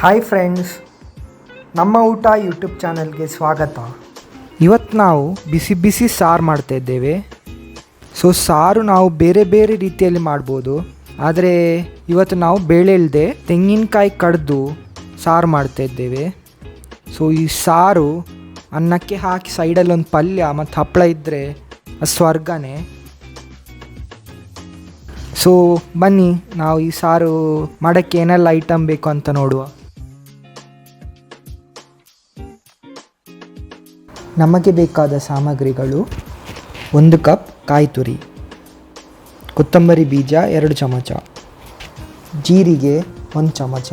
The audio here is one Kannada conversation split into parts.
ಹಾಯ್ ಫ್ರೆಂಡ್ಸ್ ನಮ್ಮ ಊಟ ಯೂಟ್ಯೂಬ್ ಚಾನಲ್ಗೆ ಸ್ವಾಗತ. ಇವತ್ತು ನಾವು ಬಿಸಿ ಬಿಸಿ ಸಾರು ಮಾಡ್ತಾ ಇದ್ದೇವೆ. ಸೊ ಸಾರು ನಾವು ಬೇರೆ ಬೇರೆ ರೀತಿಯಲ್ಲಿ ಮಾಡ್ಬೋದು. ಆದರೆ ಇವತ್ತು ನಾವು ಬೇಳೆ ಇಲ್ಲದೆ ತೆಂಗಿನಕಾಯಿ ಕಡ್ದು ಸಾರು ಮಾಡ್ತಾ ಇದ್ದೇವೆ. ಸೊ ಈ ಸಾರು ಅನ್ನಕ್ಕೆ ಹಾಕಿ ಸೈಡಲ್ಲಿ ಒಂದು ಪಲ್ಯ ಮತ್ತು ಹಪ್ಪಳ ಇದ್ದರೆ ಸ್ವರ್ಗನೇ. ಸೊ ಬನ್ನಿ, ನಾವು ಈ ಸಾರು ಮಾಡೋಕ್ಕೆ ಏನೆಲ್ಲ ಐಟಮ್ ಬೇಕು ಅಂತ ನೋಡುವ. ನಮಗೆ ಬೇಕಾದ ಸಾಮಗ್ರಿಗಳು ಒಂದು ಕಪ್ ಕಾಯಿ ತುರಿ, ಕೊತ್ತಂಬರಿ ಬೀಜ ಎರಡು ಚಮಚ, ಜೀರಿಗೆ ಒಂದು ಚಮಚ,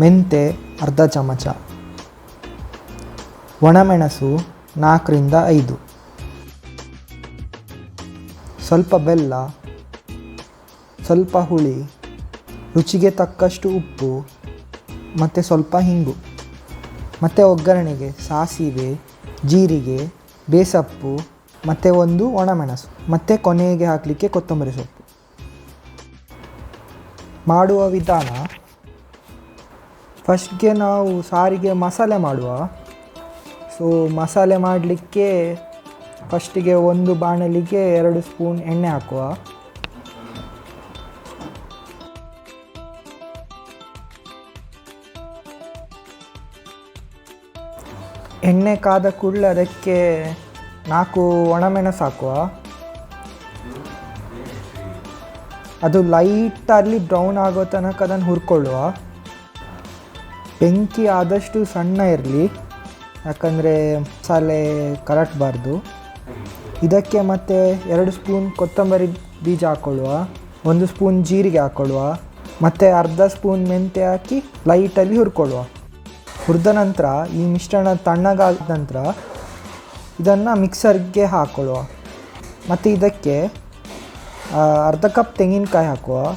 ಮೆಂತೆ ಅರ್ಧ ಚಮಚ, ಒಣಮೆಣಸು ನಾಲ್ಕರಿಂದ ಐದು, ಸ್ವಲ್ಪ ಬೆಲ್ಲ, ಸ್ವಲ್ಪ ಹುಳಿ, ರುಚಿಗೆ ತಕ್ಕಷ್ಟು ಉಪ್ಪು, ಮತ್ತು ಸ್ವಲ್ಪ ಹಿಂಗು. ಮತ್ತು ಒಗ್ಗರಣೆಗೆ, ಸಾಸಿವೆ, ಜೀರಿಗೆ, ಬೇಸಪ್ಪು, ಮತ್ತು ಒಂದು ಒಣಮೆಣಸು, ಮತ್ತು ಕೊನೆಗೆ ಹಾಕಲಿಕ್ಕೆ ಕೊತ್ತಂಬರಿ ಸೊಪ್ಪು. ಮಾಡುವ ವಿಧಾನ ಫಸ್ಟ್ಗೆ ನಾವು ಸಾರಿಗೆ ಮಸಾಲೆ ಮಾಡುವ. ಸೊ ಮಸಾಲೆ ಮಾಡಲಿಕ್ಕೆ ಫಸ್ಟಿಗೆ ಒಂದು ಬಾಣಲಿಗೆ ಎರಡು ಸ್ಪೂನ್ ಎಣ್ಣೆ ಹಾಕುವ. ಎಣ್ಣೆ ಕಾದ ಕೂಡಲೇ ಅದಕ್ಕೆ ನಾಲ್ಕು ಒಣಮೆಣಸು ಹಾಕುವ ಅದು ಲೈಟಲ್ಲಿ ಬ್ರೌನ್ ಆಗೋ ತನಕ ಅದನ್ನು ಹುರ್ಕೊಳ್ಳುವ. ಬೆಂಕಿ ಆದಷ್ಟು ಸಣ್ಣ ಇರಲಿ, ಯಾಕಂದರೆ ಮಸಾಲೆ ಕರಟಬಾರ್ದು. ಇದಕ್ಕೆ ಮತ್ತೆ ಎರಡು ಸ್ಪೂನ್ ಕೊತ್ತಂಬರಿ ಬೀಜ ಹಾಕ್ಕೊಳ್ಳುವ ಒಂದು ಸ್ಪೂನ್ ಜೀರಿಗೆ ಹಾಕ್ಕೊಳ್ಳುವ ಮತ್ತು ಅರ್ಧ ಸ್ಪೂನ್ ಮೆಂತೆ ಹಾಕಿ ಲೈಟಲ್ಲಿ ಹುರ್ಕೊಳ್ಳುವ. ಹುರಿದ ನಂತರ ಈ ಮಿಶ್ರಣ ತಣ್ಣಗಾದ ನಂತರ ಇದನ್ನು ಮಿಕ್ಸರ್ಗೆ ಹಾಕೊಳ್ಳುವ. ಮತ್ತು ಇದಕ್ಕೆ ಅರ್ಧ ಕಪ್ ತೆಂಗಿನಕಾಯಿ ಹಾಕುವ.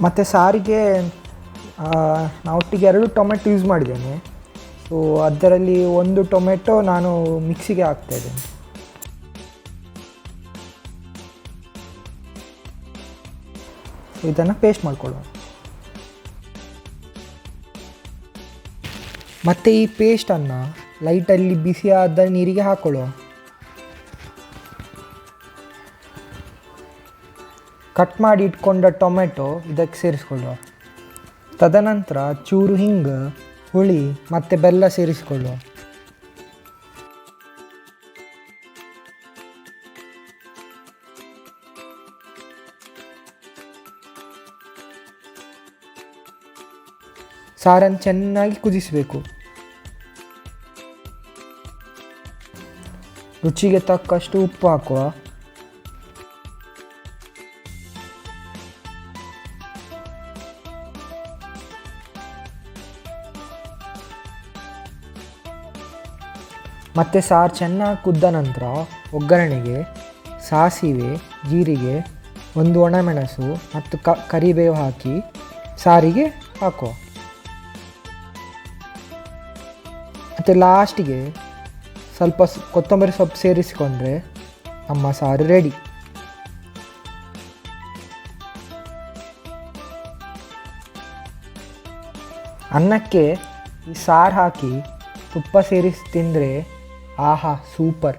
ಮತ್ತು ಸಾರಿಗೆ ಆ, ನಾ ಒಟ್ಟಿಗೆ ಎರಡು ಟೊಮೆಟೊ ಯೂಸ್ ಮಾಡಿದ್ದೇನೆ. ಸೊ ಅದರಲ್ಲಿ ಒಂದು ಟೊಮೆಟೊ ನಾನು ಮಿಕ್ಸಿಗೆ ಹಾಕ್ತಾಯಿದ್ದೇನೆ ಇದನ್ನು ಪೇಸ್ಟ್ ಮಾಡ್ಕೊಳ್ಳುವ. ಮತ್ತು ಈ ಪೇಸ್ಟನ್ನು ಲೈಟಲ್ಲಿ ಬಿಸಿಯಾದ ನೀರಿಗೆ ಹಾಕ್ಕೊಳ್ಳುವ ಕಟ್ ಮಾಡಿ ಇಟ್ಕೊಂಡ ಟೊಮೆಟೊ ಇದಕ್ಕೆ ಸೇರಿಸ್ಕೊಳ್ಳುವ. ತದನಂತರ ಚೂರು ಹಿಂಗೆ, ಹುಳಿ ಮತ್ತು ಬೆಲ್ಲ ಸೇರಿಸಿಕೊಳ್ಳುವ. ಸಾರನ್ನು ಚೆನ್ನಾಗಿ ಕುದಿಸಬೇಕು. ರುಚಿಗೆ ತಕ್ಕಷ್ಟು ಉಪ್ಪು ಹಾಕುವ. ಮತ್ತು ಸಾರು ಚೆನ್ನಾಗಿ ಕುದ್ದ ನಂತರ ಒಗ್ಗರಣೆಗೆ ಸಾಸಿವೆ, ಜೀರಿಗೆ, ಒಂದು ಒಣಮೆಣಸು ಮತ್ತು ಕ, ಕರಿಬೇವು ಹಾಕಿ ಸಾರಿಗೆ ಹಾಕುವ. ಮತ್ತು ಲಾಸ್ಟಿಗೆ ಸ್ವಲ್ಪ ಕೊತ್ತಂಬರಿ ಸೊಪ್ಪು ಸೇರಿಸಿಕೊಂಡ್ರೆ ನಮ್ಮ ಸಾರು ರೆಡಿ ಅನ್ನಕ್ಕೆ ಈ ಸಾರು ಹಾಕಿ ತುಪ್ಪ ಸೇರಿಸಿ ತಿಂದರೆ ಆಹಾ ಸೂಪರ್